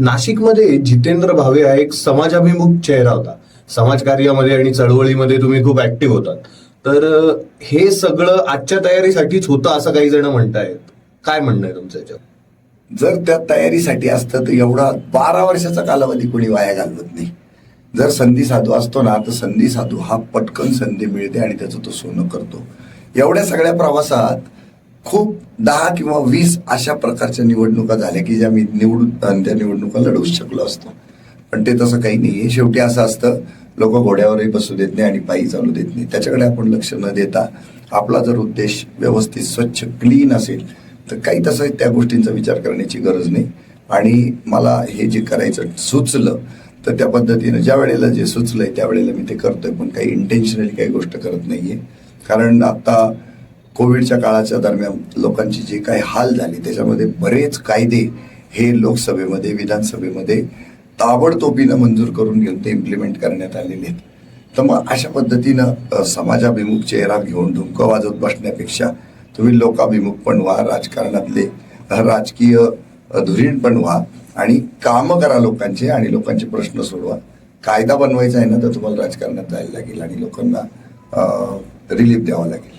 नाशिकमध्ये जितेंद्र भावे हा एक समाजाभिमुख चेहरा होता. समाजकार्यामध्ये आणि चळवळीमध्ये तुम्ही खूप ऍक्टिव्ह होतात. तर हे सगळं आजच्या तयारीसाठीच होतं असं काही जण म्हणतायत. काय म्हणणं आहे तुमचं याच्यावर? जर त्या तयारीसाठी असतं तर एवढा बारा वर्षाचा कालावधी कोणी वाया घालवत नाही. जर संधी साधू असतो ना तर संधी साधू हा पटकन संधी मिळते आणि त्याचं तो सोनं करतो. एवढ्या सगळ्या प्रवासात खूप दहा किंवा वीस अशा प्रकारच्या निवडणुका झाल्या की ज्या मी निवडून त्या निवडणुका लढवू शकलो असतो. पण ते तसं काही नाही आहे शेवटी असं असतं लोक घोड्यावरही बसू देत नाही आणि पायी चालू देत नाही. त्याच्याकडे आपण लक्ष न देता आपला जर उद्देश व्यवस्थित स्वच्छ क्लीन असेल तर काही तसं त्या गोष्टींचा विचार करण्याची गरज नाही. आणि मला हे जे करायचं सुचलं तर त्या पद्धतीनं ज्या वेळेला जे सुचलंय त्यावेळेला मी ते करतोय. पण काही इंटेन्शनली काही गोष्ट करत नाहीये. कारण आता कोविडच्या काळाच्या दरम्यान लोकांची जे काही हाल झाली त्याच्यामध्ये बरेच कायदे हे लोकसभेमध्ये विधानसभेमध्ये ताबडतोबीनं मंजूर करून घेऊन ते इम्प्लिमेंट करण्यात आलेले आहेत. तर मग अशा पद्धतीनं समाजाभिमुख चेहरा घेऊन ढुमकं वाजवत बसण्यापेक्षा तुम्ही लोकाभिमुख पण व्हा राजकारणातले राजकीय धुरीण पण व्हा आणि कामं करा लोकांचे आणि लोकांचे प्रश्न सोडवा. कायदा बनवायचा आहे ना तर तुम्हाला राजकारणात जायला लागेल आणि लोकांना रिलीफ द्यावा लागेल.